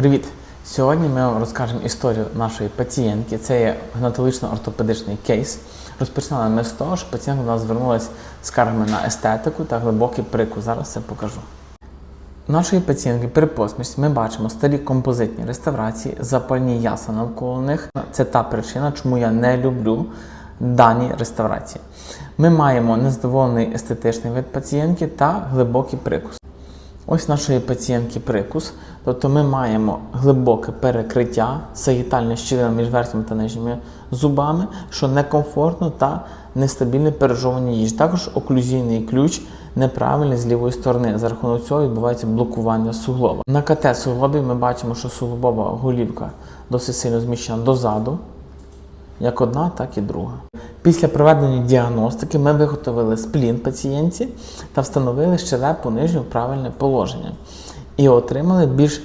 Привіт! Сьогодні ми вам розкажемо історію нашої пацієнтки. Це є гнатологічно-ортопедичний кейс. Розпочинали ми з того, що пацієнтка до нас звернулася з скаргами на естетику та глибокий прикус. Зараз це покажу. У нашої пацієнтки при посмішці ми бачимо старі композитні реставрації, запальні яса навколо них. Це та причина, чому я не люблю дані реставрації. Ми маємо незадоволений естетичний вид пацієнтки та глибокий прикус. Ось нашої пацієнтки прикус. Тобто ми маємо глибоке перекриття сагітальної щілини між верхніми та нижніми зубами, що некомфортно та нестабільне пережовування їжі. Також оклюзійний ключ неправильний з лівої сторони. За рахунок цього відбувається блокування суглоба. На КТ суглобів ми бачимо, що суглобова голівка досить сильно зміщена дозаду, як одна, так і друга. Після проведення діагностики ми виготовили сплін пацієнтці та встановили щелепу нижню правильне положення і отримали більш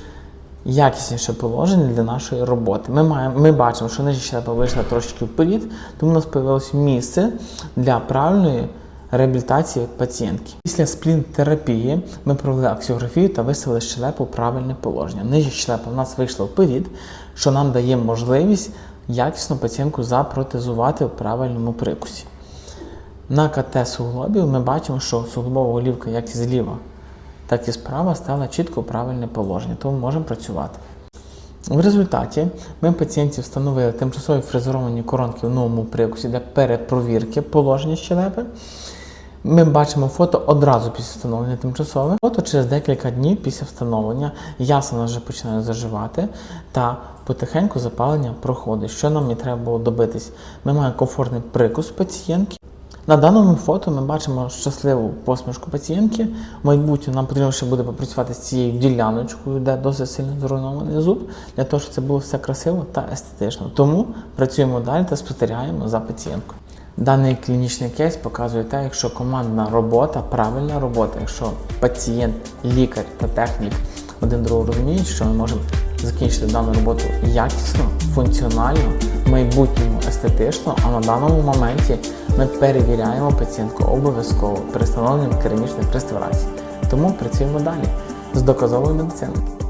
якісніше положення для нашої роботи. Ми, маємо, ми бачимо, що нижня щелепа вийшла трошечки вперед, тому у нас з'явилось місце для правильної реабілітації пацієнтки. Після сплін-терапії ми провели аксіографію та виставили щелепу правильне положення. Нижня щелепа в нас вийшла вперед, що нам дає можливість якісно пацієнтку запротезувати в правильному прикусі. На КТ суглобів ми бачимо, що суглобова голівка як і зліва, так і справа стала чітко правильне положення, тому можемо працювати. В результаті ми пацієнтів встановили тимчасові фрезеровані коронки в новому прикусі для перепровірки положення щелепи. Ми бачимо фото одразу після встановлення тимчасове. Фото через декілька днів після встановлення ясна вже починає заживати та потихеньку запалення проходить. Що нам і треба було добитись? Ми маємо комфортний прикус пацієнтки. На даному фото ми бачимо щасливу посмішку пацієнтки. В майбутньому нам потрібно ще буде попрацювати з цією діляночкою, де досить сильно зруйнований зуб, для того, щоб це було все красиво та естетично. Тому працюємо далі та спостерігаємо за пацієнткою. Даний клінічний кейс показує те, якщо командна робота, правильна робота, якщо пацієнт, лікар та технік один другого розуміють, що ми можемо закінчити дану роботу якісно, функціонально, майбутньому естетично, а на даному моменті ми перевіряємо пацієнтку обов'язково при встановленні керамічних реставрацій. Тому працюємо далі з доказовою медициною.